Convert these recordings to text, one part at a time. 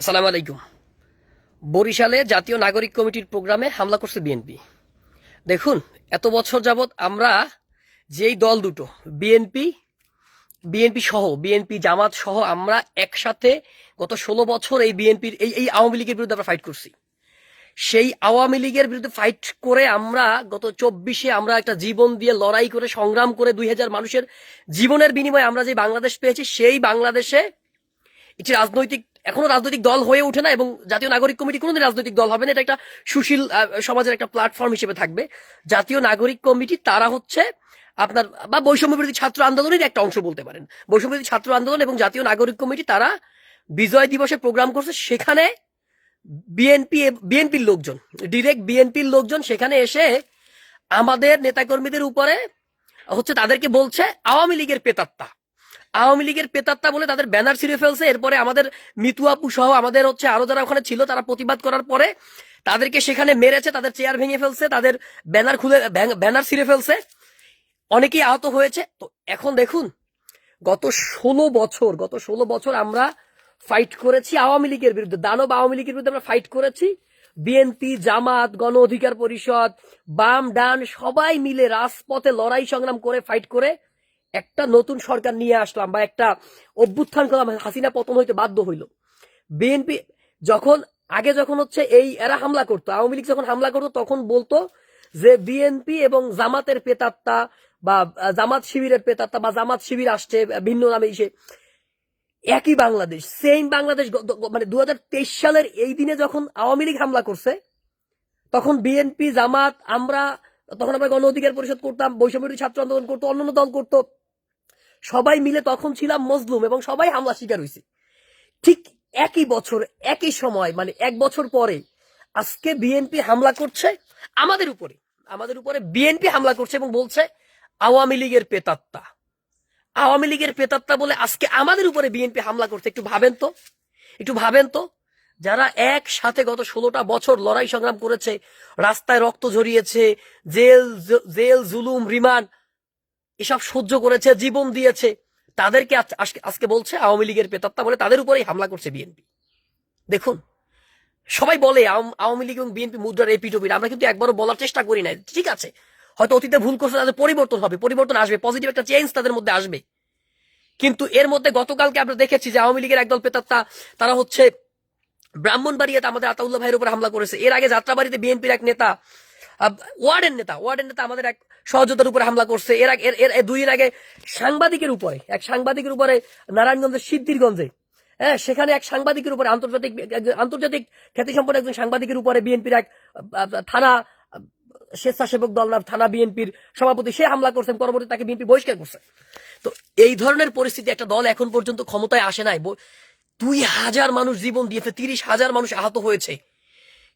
আসসালামু আলাইকুম। বরিশালে জাতীয় নাগরিক কমিটির প্রোগ্রামে হামলা করছে বিএনপি। দেখুন, এত বছর যাবৎ আমরা যেই দল দুটো, বিএনপি বিএনপি সহ, বিএনপি জামাত সহ আমরা একসাথে গত ষোলো বছর এই বিএনপির, এই এই আওয়ামী লীগের বিরুদ্ধে আমরা ফাইট করছি। সেই আওয়ামী লীগের বিরুদ্ধে ফাইট করে আমরা গত চব্বিশে আমরা একটা জীবন দিয়ে লড়াই করে, সংগ্রাম করে দুই হাজার মানুষের জীবনের বিনিময়ে আমরা যে বাংলাদেশ পেয়েছি, সেই বাংলাদেশে একটি রাজনৈতিক এখনও রাজনৈতিক দল হয়ে ওঠে না এবং জাতীয় নাগরিক কমিটি কোনোদিন রাজনৈতিক দল হবে না। এটা একটা সুশীল সমাজের একটা প্ল্যাটফর্ম হিসেবে থাকবে। জাতীয় নাগরিক কমিটি তারা হচ্ছে আপনার, বা বৈষম্য বিরোধী ছাত্র আন্দোলনের একটা অংশ বলতে পারেন। বৈষম্য বিরোধী ছাত্র আন্দোলন এবং জাতীয় নাগরিক কমিটি তারা বিজয় দিবসে প্রোগ্রাম করছে। সেখানে বিএনপি বিএনপির লোকজন ডিরেক্ট বিএনপির লোকজন সেখানে এসে আমাদের নেতাকর্মীদের উপরে হচ্ছে তাদেরকে বলছে আওয়ামী লীগের পেতাত্তা। আওয়ামী লীগের পেতাত্তা বলে তাদের ব্যানার ছিঁড়ে ফেলছে। এরপরে আমাদের মিতু আপু সহ আমাদের হচ্ছে আরও যারা ওখানে ছিল, তারা প্রতিবাদ করার পরে তাদেরকে সেখানে মেরেছে, তাদের চেয়ার ভেঙে ফেলছে, তাদের ব্যানার খুলে ব্যানার ছিঁড়ে ফেলছে। অনেকেই আহত হয়েছে। তো এখন দেখুন, গত ষোলো বছর, গত ষোলো বছর আমরা ফাইট করেছি আওয়ামী লীগের বিরুদ্ধে। দানব আওয়ামী লীগের বিরুদ্ধে আমরা ফাইট করেছি। বিএনপি, জামাত, গণ অধিকার পরিষদ, বাম, ডান, সবাই মিলে রাজপথে লড়াই সংগ্রাম করে ফাইট করে একটা নতুন সরকার নিয়ে আসলাম বা একটা অভ্যুত্থান করলাম, হাসিনা পতন হইতে বাধ্য হইল। বিএনপি যখন, আগে যখন হচ্ছে এই এরা হামলা করতো, আওয়ামী লীগ যখন হামলা করতো, তখন বলতো যে বিএনপি এবং জামাতের পেতাত্তা বা জামাত শিবিরের পেতাত্তা বা জামাত শিবির আসছে, ভিন্ন নামে এসে। একই বাংলাদেশ সেম বাংলাদেশ মানে দু হাজার তেইশ সালের এই দিনে যখন আওয়ামী লীগ হামলা করছে, তখন বিএনপি, জামাত, আমরা, তখন আমরা গণ অধিকার পরিষদ করতাম বৈষম্য ছাত্র আন্দোলন করতো, অন্যান্য দল করতো। সবাই মিলে তখন ছিলাম মজলুম এবং সবাই হামলা শিকার হয়েছে ঠিক একই বছর, একই সময় মানে এক বছর পরে আজকে বিএনপি হামলা করছে আমাদের উপরে। আমাদের উপরে বিএনপি হামলা করছে এবং বলছে আওয়ামী লীগের পেতাত্তা। আওয়ামী লীগের পেতাত্তা বলে আজকে আমাদের উপরে বিএনপি হামলা করছে। একটু ভাবেন তো, একটু ভাবেন তো। যারা একসাথে গত ষোলোটা বছর লড়াই সংগ্রাম করেছে, রাস্তায় রক্ত ঝরিয়েছে, জেল জেল জুলুম, রিমান্ড এসব সহ্য করেছে, জীবন দিয়েছে। তাদেরকে আজকে- বলছে, আওয়ামী লীগের পেতাত্তা বলে তাদের উপরেই হামলা করছে বিএনপি। দেখুন, সবাই বলে আওয়ামী লীগ এবং বিএনপি মুদ্রার এপিটপির আমরা কিন্তু একবারও বলার চেষ্টা করি না ঠিক আছে, হয়তো অতীতে ভুল করছে, তাদের পরিবর্তন হবে, পরিবর্তন আসবে পজিটিভ একটা চেঞ্জ তাদের মধ্যে আসবে। কিন্তু এর মধ্যে গতকালকে আমরা দেখেছি যে আওয়ামী লীগের একদল পেতাত্তা তারা হচ্ছে ব্রাহ্মণবাড়িয়াতে আমাদের আতাউল্লাহ ভাইয়ের উপর হামলা করেছে। এর আগে যাত্রাবাড়িতে বিএনপির এক নেতা ওয়ার্ডের নেতা ওয়ার্ডের নেতা আমাদের এক সহযোদ্ধার উপরে হামলা করছে। এর আগে, এর- দুই আগে সাংবাদিকের উপরে, এক সাংবাদিকের উপরে নারায়ণগঞ্জের সিদ্ধিরগঞ্জে হ্যাঁ সেখানে এক সাংবাদিকের উপরে আন্তর্জাতিক আন্তর্জাতিক খ্যাতিসম্পন্ন একজন সাংবাদিকের উপরে বিএনপির এক থানা স্বেচ্ছাসেবক দল থানা বিএনপির সভাপতি, সে হামলা করছেন পরবর্তী তাকে বিএনপি বহিষ্কার করছে। তো এই ধরনের পরিস্থিতি একটা দল এখন পর্যন্ত ক্ষমতায় আসে নাই। দুই হাজার মানুষ জীবন দিয়েছে, তিরিশ হাজার মানুষ আহত হয়েছে।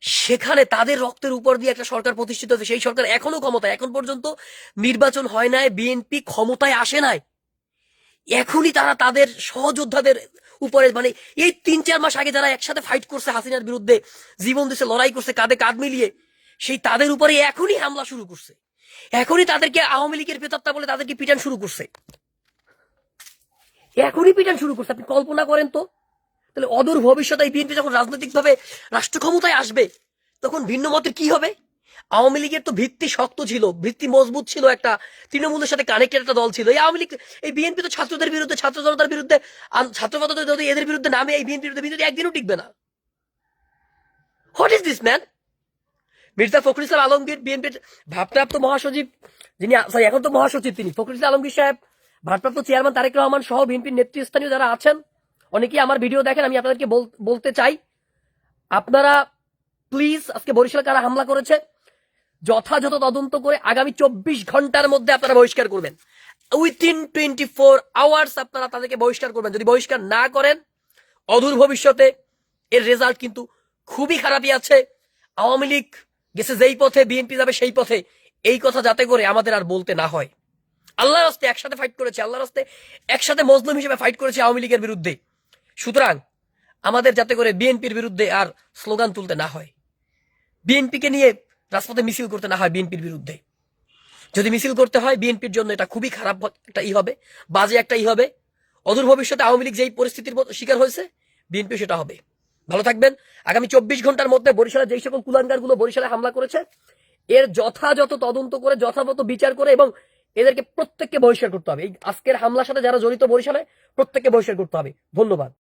সেখানে তাদের রক্তের উপর দিয়ে একটা সরকার প্রতিষ্ঠিত হয়েছে। সেই সরকার এখনও ক্ষমতায়। এখন পর্যন্ত নির্বাচন হয় নাই বিএনপি ক্ষমতায় আসে নাই। এখনই তারা তাদের সহযোদ্ধাদের উপরে মানে এই তিন চার মাস আগে যারা একসাথে ফাইট করছে হাসিনার বিরুদ্ধে, জীবন দিচ্ছে লড়াই করছে, কাঁধে কাঁধ মিলিয়ে, সেই তাদের উপরে এখনই হামলা শুরু করছে। এখনই তাদেরকে আওয়ামী লীগের পেতাত্তা বলে তাদেরকে পিটান শুরু করছে। এখনই পিটান শুরু করছে। আপনি কল্পনা করেন তো। তাহলে অদূর ভবিষ্যতে এই বিএনপি যখন রাজনৈতিকভাবে রাষ্ট্র ক্ষমতায় আসবে, তখন ভিন্ন মতের কি হবে? আওয়ামী লীগের তো ভিত্তি শক্ত ছিল, ভিত্তি মজবুত ছিল একটা, তৃণমূলের সাথে কানেক্টেড একটা দল ছিল। এই আওয়ামী লীগ, এই বিএনপি তো ছাত্রদের বিরুদ্ধে, ছাত্র জনতার বিরুদ্ধে ছাত্র জনতা যদি এদের বিরুদ্ধে নামে, এই বিএনপির বিরুদ্ধে বিএনপি একদিনও টিকবে না। What is this man Mirza Fakhrul Islam Alamgir, বিএনপির ভারপ্রাপ্ত মহাসচিব, যিনি এখন তো মহাসচিব তিনি, ফখরুল ইসলাম আলমগীর সাহেব, ভারপ্রাপ্ত চেয়ারম্যান তারেক রহমান সহ বিএনপির নেতৃস্থানীয় যারা আছেন অনেকেই আমার ভিডিও দেখেন, আমি আপনাদেরকে বল- বলতে চাই, আপনারা প্লিজ আজকে বরিশাল কারা হামলা করেছে? যথাযথ তদন্ত করে আগামী চব্বিশ ঘণ্টার মধ্যে আপনারা বহিষ্কার করবেন। উইথিন টোয়েন্টি ফোর আওয়ার্স আপনারা তাদেরকে বহিষ্কার করবেন। যদি বহিষ্কার না করেন, অদূর ভবিষ্যতে এর রেজাল্ট কিন্তু খুবই খারাপই আছে। আওয়ামী লীগ গেছে যেই পথে বিএনপি যাবে সেই পথে। এই কথা যাতে করে আমাদের আর বলতে না হয়। আল্লাহর হস্তে একসাথে ফাইট করেছে, আল্লাহর হস্তে একসাথে মজলুম হিসেবে ফাইট করেছে আওয়ামী লীগের বিরুদ্ধে। সুতরাং আমাদের যাতে করে বিএনপির বিরুদ্ধে আর স্লোগান তুলতে না হয়। বিএনপিকে নিয়ে রাজপথে মিছিল করতে না হয় বিএনপির বিরুদ্ধে। যদি মিছিল করতে হয়, বিএনপির জন্য এটা খুবই খারাপ একটা ই হবে, বাজে একটা ই হবে। অদূর ভবিষ্যতে আওয়ামী লীগ যেই পরিস্থিতির শিকার হয়েছে বিএনপি সেটা হবে। ভালো থাকবেন। আগামী চব্বিশ ঘণ্টার মধ্যে বরিশালে যেই সকল কুলাঙ্গারগুলো বরিশালে হামলা করেছে, এর যথাযথ তদন্ত করে, যথাযথ বিচার করে এবং এদেরকে প্রত্যেককে বহিষ্কার করতে হবে। এই আজকের হামলার সাথে যারা জড়িত বরিশালে, প্রত্যেককে বহিষ্কার করতে হবে। ধন্যবাদ।